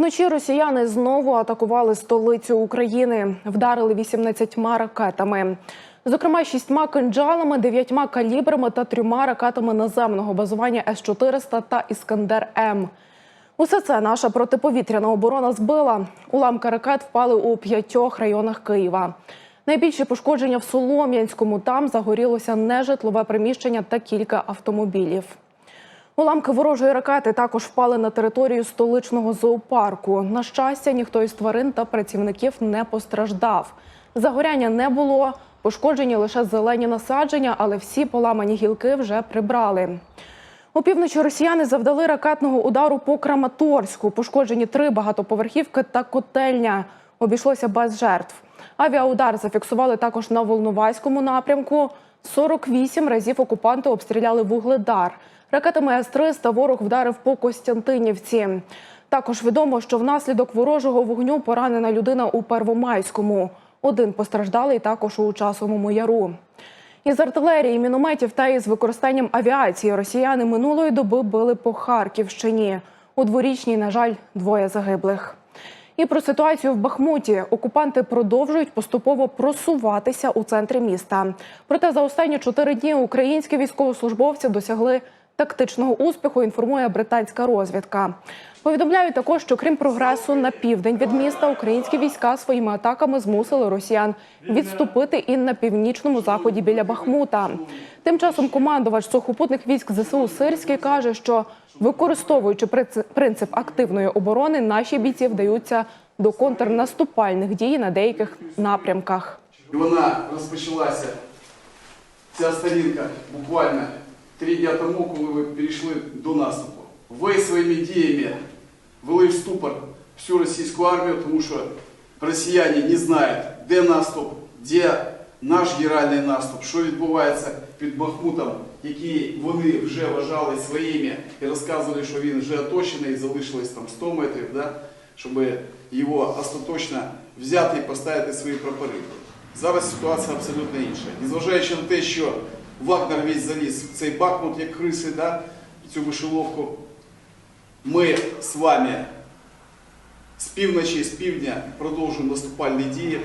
Вночі росіяни знову атакували столицю України, вдарили 18 ракетами. Зокрема, шістьма кинджалами, дев'ятьма калібрами та трьома ракетами наземного базування С-400 та Іскандер М. Усе це наша протиповітряна оборона збила. Уламки ракет впали у п'ятьох районах Києва. Найбільші пошкодження в Солом'янському. Там загорілося нежитлове приміщення та кілька автомобілів. Уламки ворожої ракети також впали на територію столичного зоопарку. На щастя, ніхто із тварин та працівників не постраждав. Загоряння не було, пошкоджені лише зелені насадження, але всі поламані гілки вже прибрали. У півночі росіяни завдали ракетного удару по Краматорську. Пошкоджені три багатоповерхівки та котельня. Обійшлося без жертв. Авіаудар зафіксували також на Волноваському напрямку. 48 разів окупанти обстріляли вугледар. Ракетами С-300 ворог вдарив по Костянтинівці. Також відомо, що внаслідок ворожого вогню поранена людина у Первомайському. Один постраждалий також у часовому яру. Із артилерії, мінометів та із використанням авіації росіяни минулої доби били по Харківщині. У дворічній, на жаль, двоє загиблих. І про ситуацію в Бахмуті окупанти продовжують поступово просуватися у центрі міста. Проте за останні чотири дні українські військовослужбовці досягли тактичного успіху. Інформує британська розвідка. Повідомляють також, що крім прогресу на південь від міста, українські війська своїми атаками змусили росіян відступити і на північному заході біля Бахмута. Тим часом командувач сухопутних військ ЗСУ Сирський каже, що використовуючи принцип- активної оборони, наші бійці вдаються до контрнаступальних дій на деяких напрямках. Вона розпочалася, ця сторінка, буквально три дня тому, коли ви перейшли до наступу. Ви своїми діями ввели в ступор всю російську армію, тому що росіяни не знають, де наступ, де наш генеральний наступ, що відбувається під Бахмутом, який вони вже вважали своїми і розказували, що він вже оточений, залишилось там 100 метрів, да? щоб його остаточно взяти і поставити свої прапори. Зараз ситуація абсолютно інша. Незважаючи на те, що Вагнер весь заліз в цей Бахмут, як криси, да? цю вишиловку. ми з вами з півночі, з півдня продовжуємо наступальні дії.